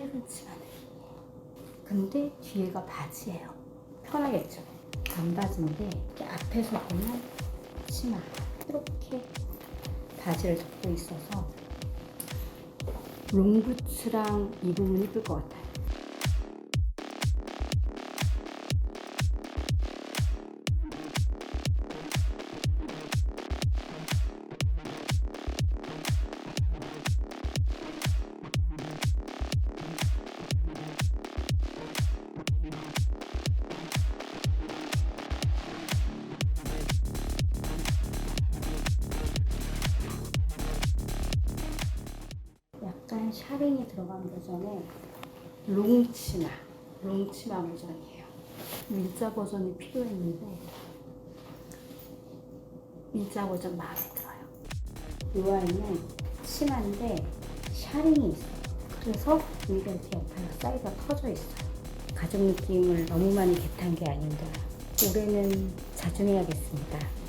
짧은 치마네. 근데 뒤에가 바지예요. 편하겠죠? 반바지인데 이렇게 앞에서 보면 치마 이렇게 바지를 접고 있어서 롱부츠랑 입으면 이쁠 것 같아요. 약간 샤링이 들어간 버전의 롱치마, 롱치마 버전이에요. 일자 버전이 필요했는데 일자 버전 마음에 들어요. 이 아이는 치마인데 샤링이 있어요. 그래서 윈벨트 옆에가 사이즈가 터져 있어요. 가죽 느낌을 너무 많이 개탄 게 아닌가. 올해는 자중해야겠습니다.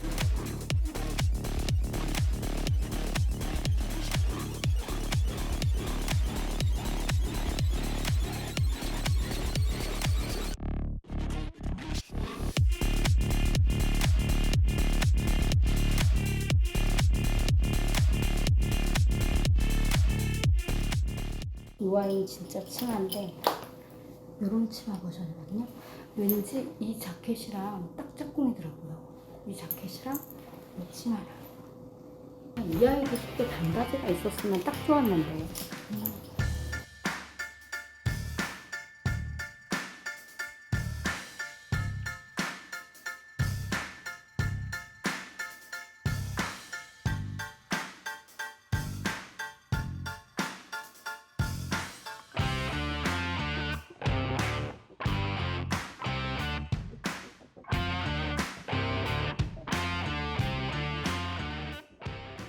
이 와인 진짜 치마인데 이런 치마 버전이거든요. 왠지 이 자켓이랑 딱 짝꿍이더라고요. 이 자켓이랑 이 치마랑. 이 아이도 쉽게 반바지가 있었으면 딱 좋았는데. 음.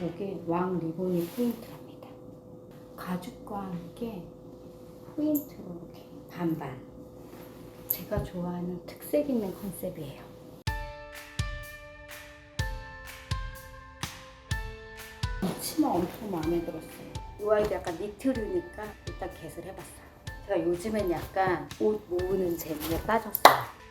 목에 왕 리본이 포인트랍니다. 가죽과 함께 포인트로 이렇게 반반. 제가 좋아하는 특색 있는 컨셉이에요. 이 치마 엄청 마음에 들었어요. 이 아이도 약간 니트류니까 일단 겟을 해봤어요. 제가 요즘엔 약간 옷 모으는 재미에 빠졌어요.